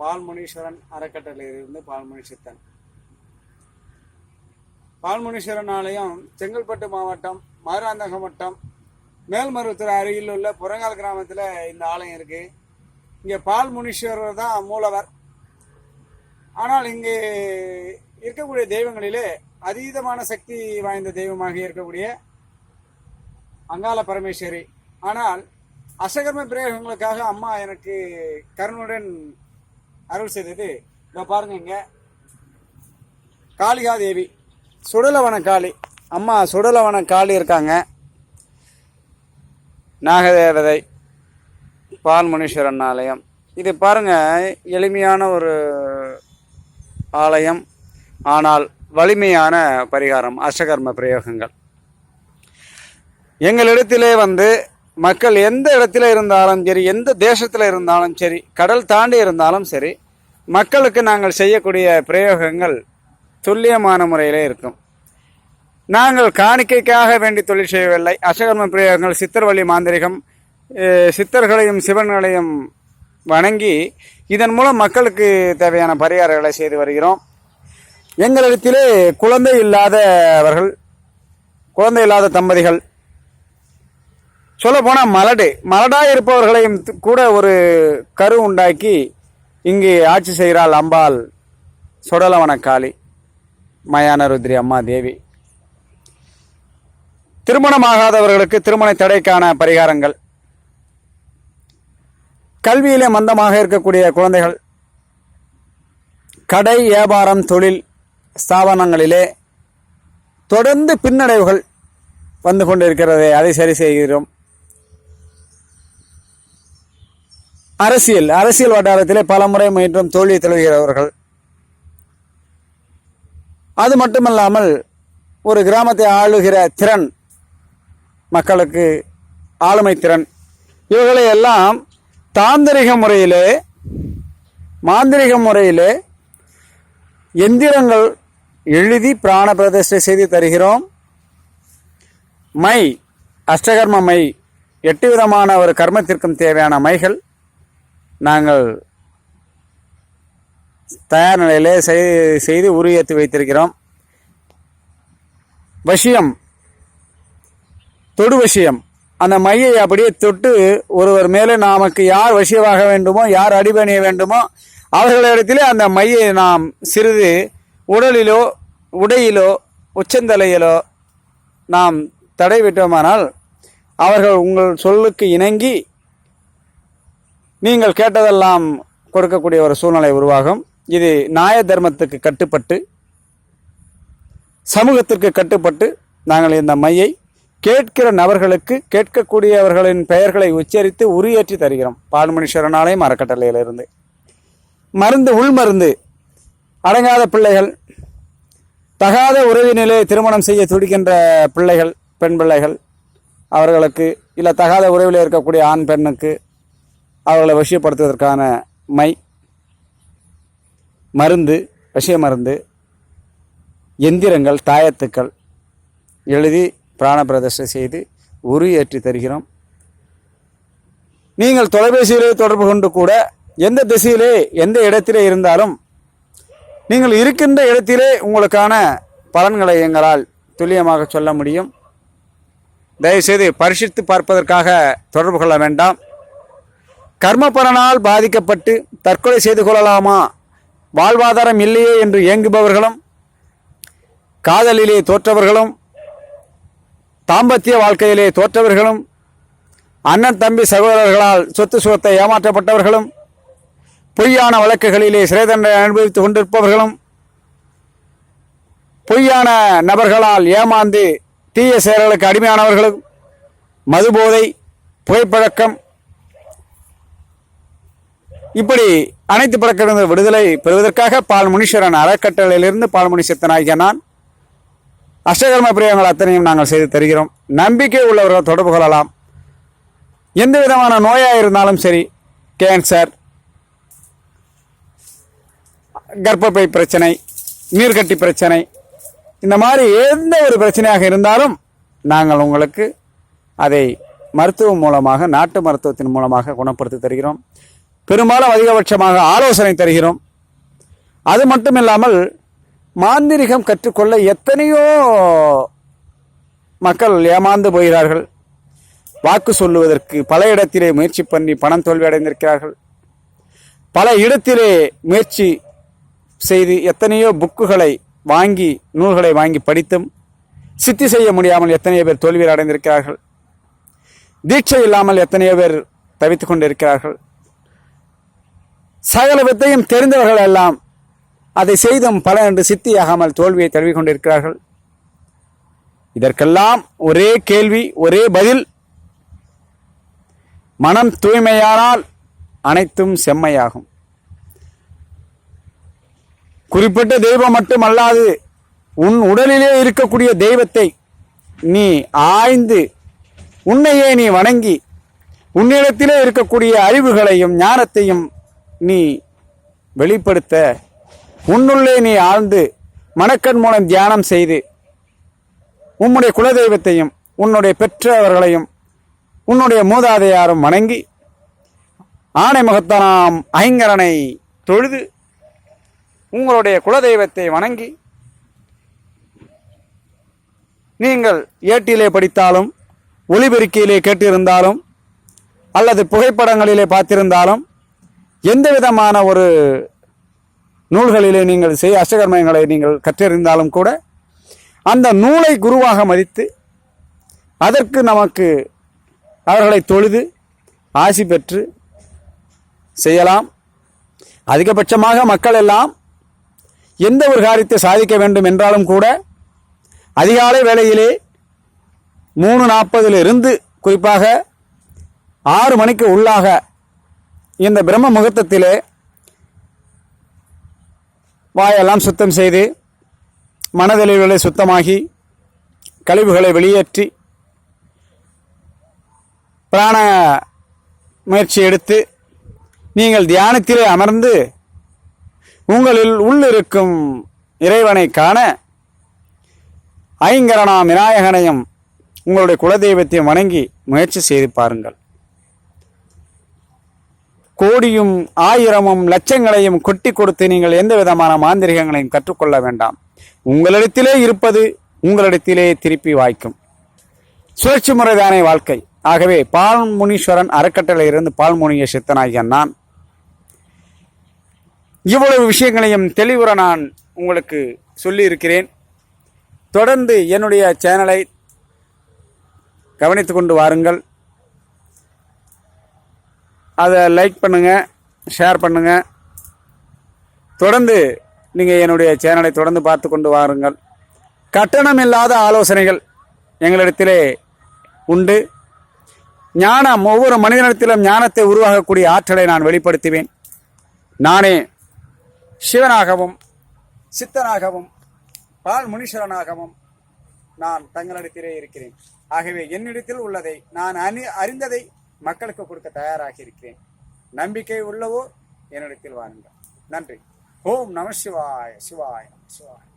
பால்முனீஸ்வரன் அறக்கட்டளையிலிருந்து பால்முனி சித்தன் பால்முனீஸ்வரன். ஆலயம் செங்கல்பட்டு மாவட்டம் மதுராந்தகம் வட்டம் மேல்மருவத்தூர் அருகில் உள்ள புறங்கால் கிராமத்தில் இந்த ஆலயம் இருக்கு. இங்கே பால்முனீஸ்வரர் தான் மூலவர். ஆனால் இங்கே இருக்கக்கூடிய தெய்வங்களிலே அதீதமான சக்தி வாய்ந்த தெய்வமாக இருக்கக்கூடிய அங்காள பரமேஸ்வரி. ஆனால் அசகர்ம பிரயோகங்களுக்காக அம்மா எனக்கு கருணுடன் அருள் செய்தது. இதோ பாருங்க இங்க. காளிகா தேவி சுடலவன காளி. அம்மா சுடலவன காளி இருக்காங்க. நாகதேவதை பால்முனீஸ்வரன் ஆலயம் இது பாருங்க எளிமையான ஒரு ஆலயம். ஆனால் வலிமையான பரிகாரம் அஷ்டகர்ம பிரயோகங்கள். எங்களிடத்திலே வந்து மக்கள் எந்த இடத்துல இருந்தாலும் சரி எந்த தேசத்தில் இருந்தாலும் சரி கடல் தாண்டி இருந்தாலும் சரி மக்களுக்கு நாங்கள் செய்யக்கூடிய பிரயோகங்கள் துல்லியமான முறையிலே இருக்கும். நாங்கள் காணிக்கைக்காக வேண்டி தொழில் செய்யவில்லை. அசகர்ம பிரயோகங்கள் சித்தர்வழி மாந்திரிகம் சித்தர்களையும் சிவன்களையும் வணங்கி இதன் மூலம் மக்களுக்கு தேவையான பரிகாரங்களை செய்து வருகிறோம். எங்களிடத்திலே குழந்தை இல்லாதவர்கள் குழந்தை இல்லாத தம்பதிகள் சொல்ல போனால் மலடு மலடாக இருப்பவர்களையும் கூட ஒரு கரு உண்டாக்கி இங்கு ஆட்சி செய்கிறாள் அம்பாள் சுடலவன காளி மயான ருத்ரி அம்மா தேவி. திருமணமாகாதவர்களுக்கு திருமண தடைக்கான பரிகாரங்கள். கல்வியிலே மந்தமாக இருக்கக்கூடிய குழந்தைகள் கடை வியாபாரம் தொழில் ஸ்தாபனங்களிலே தொடர்ந்து பின்னடைவுகள் வந்து கொண்டிருக்கிறது அதை சரி செய்கிறோம். அரசியல் அரசியல் வட்டாரத்திலே பலமுறை மீண்டும் தோல்வி தழுவுகிறவர்கள். அது மட்டுமல்லாமல் ஒரு கிராமத்தை ஆளுகிற திறன் மக்களுக்கு ஆளுமை திறன் இவர்களை எல்லாம் தாந்திரிக முறையிலே மாந்திரிக முறையிலே எந்திரங்கள் எழுதி பிராண பிரதிஷ்டை செய்து தருகிறோம். மை அஷ்டகர்ம மை எட்டு விதமான ஒரு கர்மத்திற்கும் தேவையான மைகள். நாங்கள் தயார் நிலையிலே செய்து உருவேற்றி வைத்திருக்கிறோம். வசியம் தொடு வசியம் அந்த மையை அப்படியே தொட்டு ஒருவர் மேலே நமக்கு யார் வசியமாக வேண்டுமோ யார் அடிபணிய வேண்டுமோ அவர்களிடத்திலே அந்த மையை நாம் சிறிது உடலிலோ உடையிலோ உச்சந்தலையிலோ நாம் தடை விட்டோமானால் அவர்கள் உங்கள் சொல்லுக்கு இணங்கி நீங்கள் கேட்டதெல்லாம் கொடுக்கக்கூடிய ஒரு சூழ்நிலை உருவாகும். இது நாய தர்மத்துக்கு கட்டுப்பட்டு சமூகத்திற்கு கட்டுப்பட்டு நாங்கள் இந்த மையை கேட்கிற நபர்களுக்கு கேட்கக்கூடியவர்களின் பெயர்களை உச்சரித்து உரியேற்றி தருகிறோம். பால்மணி சரணாலயம் அறக்கட்டளையிலிருந்து மருந்து உள் மருந்து அடங்காத பிள்ளைகள் தகாத உறவினிலே திருமணம் செய்ய துடிக்கின்ற பிள்ளைகள் பெண் பிள்ளைகள் அவர்களுக்கு இல்லை தகாத உறவில் இருக்கக்கூடிய ஆண் பெண்ணுக்கு அவர்களை வசியப்படுத்துவதற்கான மை மருந்து விஷய மருந்து எந்திரங்கள் தாயத்துக்கள் எழுதி பிராண செய்து உரு ஏற்றி தருகிறோம். நீங்கள் தொலைபேசியிலே தொடர்பு கொண்டு கூட எந்த திசையிலே எந்த இடத்திலே இருந்தாலும் நீங்கள் இருக்கின்ற இடத்திலே உங்களுக்கான பலன்களை எங்களால் துல்லியமாக சொல்ல முடியும். தயவுசெய்து பரிசித்து பார்ப்பதற்காக தொடர்பு கொள்ள வேண்டாம். கர்மபலனால் பாதிக்கப்பட்டு தற்கொலை செய்து கொள்ளலாமா? வாழ்வாதாரம் இல்லையே என்று இயங்குபவர்களும் காதலிலே தோற்றவர்களும் தாம்பத்திய வாழ்க்கையிலே தோற்றவர்களும் அண்ணன் தம்பி சகோதரர்களால் சொத்து சுகத்தை ஏமாற்றப்பட்டவர்களும் பொய்யான வழக்குகளிலே சிறை தண்டனை அனுபவித்துக் கொண்டிருப்பவர்களும் பொய்யான நபர்களால் ஏமாந்து தீய செயல்களுக்கு அடிமையானவர்களும் மதுபோதை புகைப்பழக்கம் இப்படி அனைத்து படக்கிழந்த விடுதலை பெறுவதற்காக பால்முனீஸ்வரன் அறக்கட்டளையிலிருந்து பால்முனி முனீசித்தனாகிய நான். அஷ்டகர்ம பிரியங்கள் அத்தனையும் நாங்கள் செய்து தருகிறோம். நம்பிக்கை உள்ளவர்கள் தொடர்பு கொள்ளலாம். எந்த விதமான நோயாக இருந்தாலும் சரி கேன்சர் கர்ப்பப்பை பிரச்சனை நீர்க்கட்டி பிரச்சனை இந்த மாதிரி எந்த ஒரு பிரச்சனையாக இருந்தாலும் நாங்கள் உங்களுக்கு அதை மருத்துவம் மூலமாக நாட்டு மருத்துவத்தின் மூலமாக குணப்படுத்தி தருகிறோம். பெரும்பாலும் அதிகபட்சமாக ஆலோசனை தருகிறோம். அது மட்டும் இல்லாமல் மாந்திரிகம் கற்றுக்கொள்ள எத்தனையோ மக்கள் ஏமாந்து போகிறார்கள். வாக்கு சொல்லுவதற்கு பல இடத்திலே முயற்சி பண்ணி பணம் தோல்வி அடைந்திருக்கிறார்கள் பல இடத்திலே முயற்சி செய்து எத்தனையோ புக்குகளை வாங்கி நூல்களை வாங்கி படித்தும் சித்தி செய்ய முடியாமல் எத்தனையோ பேர் தோல்வியில் அடைந்திருக்கிறார்கள் தீட்சை இல்லாமல் எத்தனையோ பேர் தவித்து கொண்டிருக்கிறார்கள். சகலவத்தையும் தெரிந்தவர்கள் எல்லாம் அதை செய்தும் பல என்று சித்தியாகாமல் தோல்வியை தழுவி கொண்டிருக்கிறார்கள் இதற்கெல்லாம் ஒரே கேள்வி ஒரே பதில். மனம் தூய்மையானால் அனைத்தும் செம்மையாகும். குறிப்பிட்ட தெய்வம் மட்டுமல்லாது உன் உடலிலே இருக்கக்கூடிய தெய்வத்தை நீ ஆய்ந்து உன்னையே நீ வணங்கி உன்னிடத்திலே இருக்கக்கூடிய அறிவுகளையும் ஞானத்தையும் நீ வெளிப்படுத்த உன்னுள்ளே நீ ஆழ்ந்து மனக்கண் மூலம் தியானம் செய்து உம்முடைய குலதெய்வத்தையும் உன்னுடைய பெற்றவர்களையும் உன்னுடைய மூதாதையாரும் வணங்கி ஆணை முகத்தனாம் ஐங்கரனை தொழுது உங்களுடைய குலதெய்வத்தை வணங்கி நீங்கள் ஏட்டிலே படித்தாலும் ஒளிபெருக்கியிலே கேட்டிருந்தாலும் அல்லது புகைப்படங்களிலே பார்த்திருந்தாலும் எந்த விதமான ஒரு நூல்களிலே நீங்கள் செய்ய அஷ்டகர்மங்களை நீங்கள் கற்றிருந்தாலும் கூட அந்த நூலை குருவாக மதித்து அதற்கு நமக்கு அவர்களை தொழுது ஆசி பெற்று செய்யலாம். அதிகபட்சமாக மக்கள் எல்லாம் எந்த ஒரு காரியத்தை சாதிக்க வேண்டும் என்றாலும் கூட அதிகாலை வேளையிலே மூணு நாற்பதிலிருந்து குறிப்பாக ஆறு மணிக்கு உள்ளாக இந்த பிரம்ம முகூர்த்தத்திலே வாயெல்லாம் சுத்தம் செய்து மனதெளிவுகளை சுத்தமாகி கழிவுகளை வெளியேற்றி பிராண முயற்சி எடுத்து நீங்கள் தியானத்திலே அமர்ந்து உங்களில் உள்ளிருக்கும் இறைவனை காண ஐங்கரணா விநாயகனையும் உங்களுடைய குலதெய்வத்தையும் வணங்கி முயற்சி செய்து பாருங்கள். கோடியும் ஆயிரமும் லட்சங்களையும் கொட்டி கொடுத்து நீங்கள் எந்த விதமான மாந்திரிகங்களையும் கற்றுக்கொள்ள வேண்டாம். உங்களிடத்திலே இருப்பது உங்களிடத்திலே திருப்பி வாய்க்கும். சுழற்சி முறைதானே வாழ்க்கை. ஆகவே பால்முனீஸ்வரன் அறக்கட்டளையிலிருந்து பால்முனிய சித்தனாகிய நான் இவ்வளவு விஷயங்களையும் தெளிவுற நான் உங்களுக்கு சொல்லி இருக்கிறேன் தொடர்ந்து என்னுடைய சேனலை கவனித்து கொண்டு வாருங்கள். அதை லைக் பண்ணுங்கள் ஷேர் பண்ணுங்கள் தொடர்ந்து நீங்கள் என்னுடைய சேனலை தொடர்ந்து பார்த்து கொண்டு வாருங்கள். கட்டணம் இல்லாத ஆலோசனைகள் எங்களிடத்திலே உண்டு. ஞானம் ஒவ்வொரு மனிதனிடத்திலும் ஞானத்தை உருவாகக்கூடிய ஆற்றலை நான் வெளிப்படுத்துவேன். நானே சிவனாகவும் சித்தனாகவும் பால் முனீஸ்வரனாகவும் நான் தங்களிடத்திலே இருக்கிறேன். ஆகவே என்னிடத்தில் உள்ளதை நான் அணி அறிந்ததை மக்களுக்கு கொடுக்க தயாராக இருக்கிறேன். நம்பிக்கை உள்ளவோ என்னிடத்தில் வாருங்கள் நன்றி. ஓம் நம சிவாய சிவாய நம சிவாய.